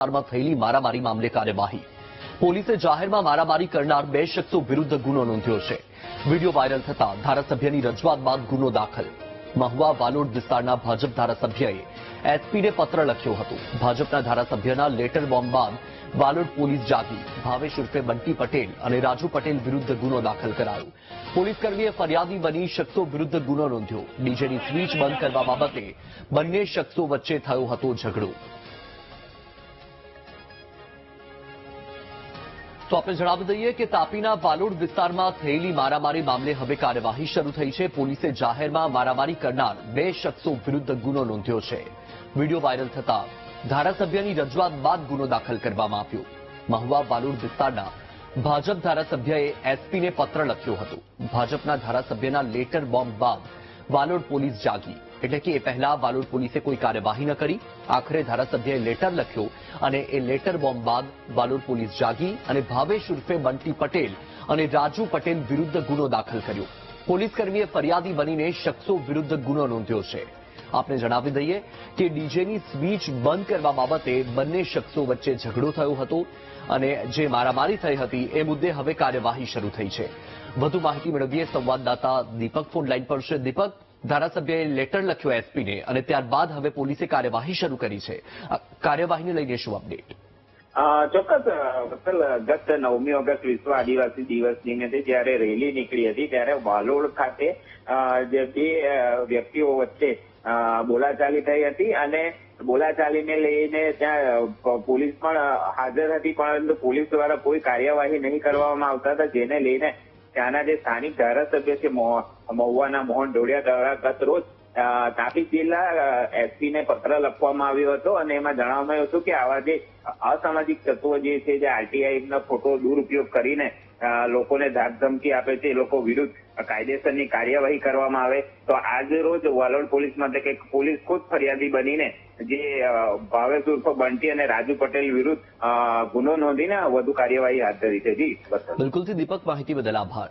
વિસ્તારમાં થયેલી મારામારી મામલે કાર્યવાહી પોલીસે જાહેરમાં મારામારી કરનાર બે શખ્સો વિરુદ્ધ ગુનો નોંધ્યો છે. વીડિયો વાયરલ થતા ધારાસભ્યની રજૂઆત બાદ ગુનો દાખલ. મહુવા વાલોડ વિસ્તારના ભાજપ ધારાસભ્યએ એસપીને પત્ર લખ્યો હતો. ભાજપના ધારાસભ્યના લેટર બોમ્બ બાદ વાલોડ પોલીસ જાગી. ભાવેશ ઉર્ફે બંટી પટેલ અને રાજુ પટેલ વિરુદ્ધ ગુનો દાખલ કરાયો. પોલીસકર્મીએ ફરિયાદી બની શખ્સો વિરુદ્ધ ગુનો નોંધ્યો. ડીજેની સ્વીચ બંધ કરવા બાબતે બંને શખ્સો વચ્ચે થયો હતો ઝઘડો. તો આપણે જણાવી દઈએ કે તાપીના વાલોડ વિસ્તારમાં થયેલી મારામારી મામલે હવે કાર્યવાહી શરૂ થઈ છે. પોલીસે જાહેરમાં મારામારી કરનાર બે શખ્સો વિરુદ્ધ ગુનો નોંધ્યો છે. વીડિયો વાયરલ થતા ધારાસભ્યની રજૂઆત બાદ ગુનો દાખલ કરવામાં આવ્યો. મહુવા વાલોડ વિસ્તારના ભાજપ ધારાસભ્યએ એસપીને પત્ર લખ્યો હતો. ભાજપના ધારાસભ્યના લેટર બોમ્બ બાદ વાલોડ પોલીસ જાગી. એટલે કે એ પહેલા વાલોડ પોલીસે કોઈ કાર્યવાહી ન કરી. આખરે ધારાસભ્યએ લેટર લખ્યો અને એ લેટર બોમ્બ બાદ વાલોડ પોલીસ જાગી અને ભાવેશ ઉર્ફે બંટી પટેલ અને રાજુ પટેલ વિરુદ્ધ ગુનો દાખલ કર્યો. પોલીસ ફરિયાદી બનીને શખ્સો વિરુદ્ધ ગુનો નોંધ્યો છે. આપને જણાવી દઈએ કે ડીજેની સ્વીચ બંધ કરવા બાબતે બંને શખ્સો વચ્ચે ઝઘડો થયો હતો અને જે મારામારી થઈ હતી એ મુદ્દે હવે કાર્યવાહી શરૂ થઈ છે. વધુ માહિતી મેળવીએ સંવાદદાતા દીપક ફોન લાઈન પર છે. દીપક ધારાસભ્યએ લેટર લખ્યો એસપીને અને ત્યારબાદ હવે પોલીસે કાર્યવાહી શરૂ કરી છે. કાર્યવાહીને લઈને શું અપડેટ? ચોક્કસ ગત નવમી ઓગસ્ટ વિશ્વ આદિવાસી દિવસ નિમિત્તે જ્યારે રેલી નીકળી હતી, ત્યારે વાલોડ ખાતે જે બે વ્યક્તિઓ વચ્ચે બોલાચાલી થઈ હતી અને બોલાચાલીને લઈને ત્યાં પોલીસ પણ હાજર હતી, પરંતુ પોલીસ દ્વારા કોઈ કાર્યવાહી નહીં કરવામાં આવતા હતા, જેને લઈને ત્યાંના જે સ્થાનિક ધારાસભ્ય છે મહુવાના મોહન ડોડિયા દ્વારા ગત રોજ તાપી જિલ્લા એસપી ને પત્ર લખવામાં આવ્યો હતો અને એમાં જણાવવામાં આવ્યું હતું કે આવા જે અસામાજિક તત્વો જે છે, જે આરટીઆઈ નો ખોટો દુરુપયોગ કરીને લોકોને ધાકધમકી આપે છે, એ લોકો વિરુદ્ધ કાયદેસરની કાર્યવાહી કરવામાં આવે, તો આજ રોજ વાલોડ પોલીસ માટે કે પોલીસ ખુદ ફરિયાદી બનીને જે ભાવેશ ઉર્ફ બંટી અને રાજુ પટેલ વિરુદ્ધ ગુનો નોંધીને વધુ કાર્યવાહી હાથ ધરી છે. જી બિલકુલથી દીપક, માહિતી બદલ આભાર.